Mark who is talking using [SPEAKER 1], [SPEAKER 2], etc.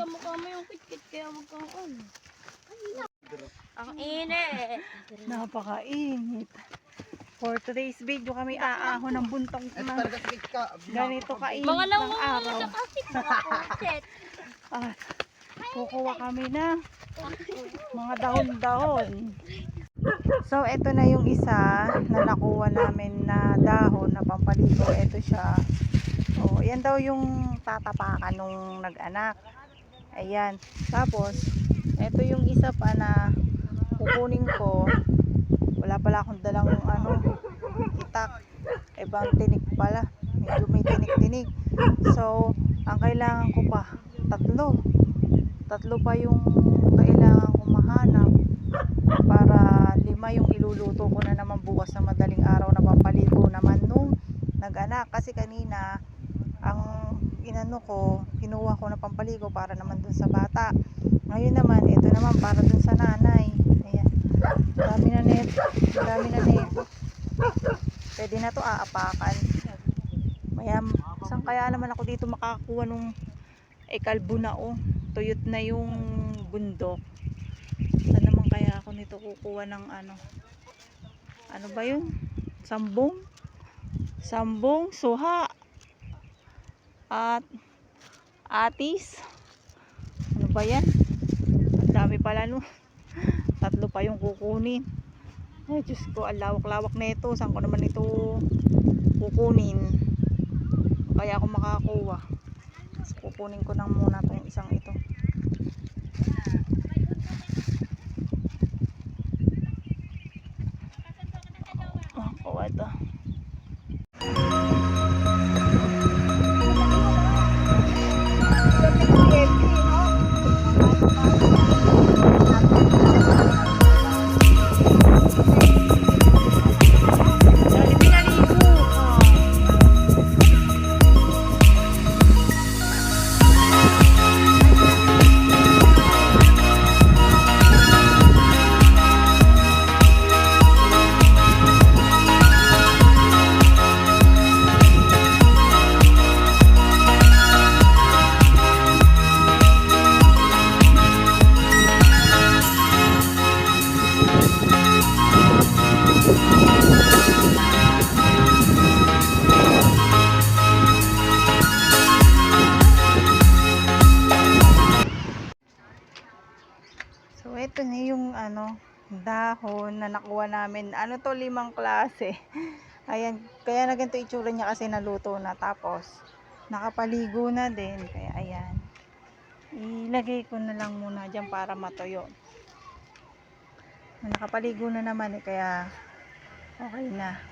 [SPEAKER 1] kamukha mo yung kitkit kaya wag kang on. Ang init.
[SPEAKER 2] Napakainit. For today's video kami aahon ng buntong na ganito kainit
[SPEAKER 1] Mga
[SPEAKER 2] ng araw.
[SPEAKER 1] na kasi mga kurset.
[SPEAKER 2] Ah, kukuha kami na mga dahon-dahon. So, ito na yung isa na nakuha namin na dahon na pampaligo. Ito siya. Oh, yan daw yung tatapakan nung nag-anak. Ayan. Tapos, ito yung isa pa na kukunin ko. Wala pala akong dalang ano, itak. Ibang tinik pala. Medyo may tinik-tinik. So, ang kailangan ko pa, tatlo. Tatlo pa yung kailangan ko mahanap para lima yung iluluto ko na naman bukas na madaling araw na papaligo naman nung nag-anak. Kasi kanina, ang inano ko, kinuha ko na pampaligo para naman dun sa bata. Ngayon naman, ito naman para dun sa nanay. Ayan. Dami na neto. Dami na neto. Pwede na to aapakan. Maya, saan kaya naman ako dito makakakuha nung eh kalbo na oh. Tuyot na yung bundok. Saan naman kaya ako nito kukuha ng ano? Ano ba yun? Sambong? Sambong, suha. At atis. Ano ba yan? Ang dami pala no. Tatlo pa yung kukunin. Ay, Diyos ko, ang lawak-lawak na ito. Saan ko naman ito kukunin? Kaya ako makakuha. Kukunin ko lang muna itong isang ito. Oh, kuha ito. Ito na yung ano, dahon na nakuha namin. Ano to, limang klase. Ayan, kaya na ganito itsura niya kasi naluto na. Tapos, nakapaligo na din. Kaya, ayan. Ilagay ko na lang muna dyan para matuyo. Nakapaligo na naman eh, kaya okay na.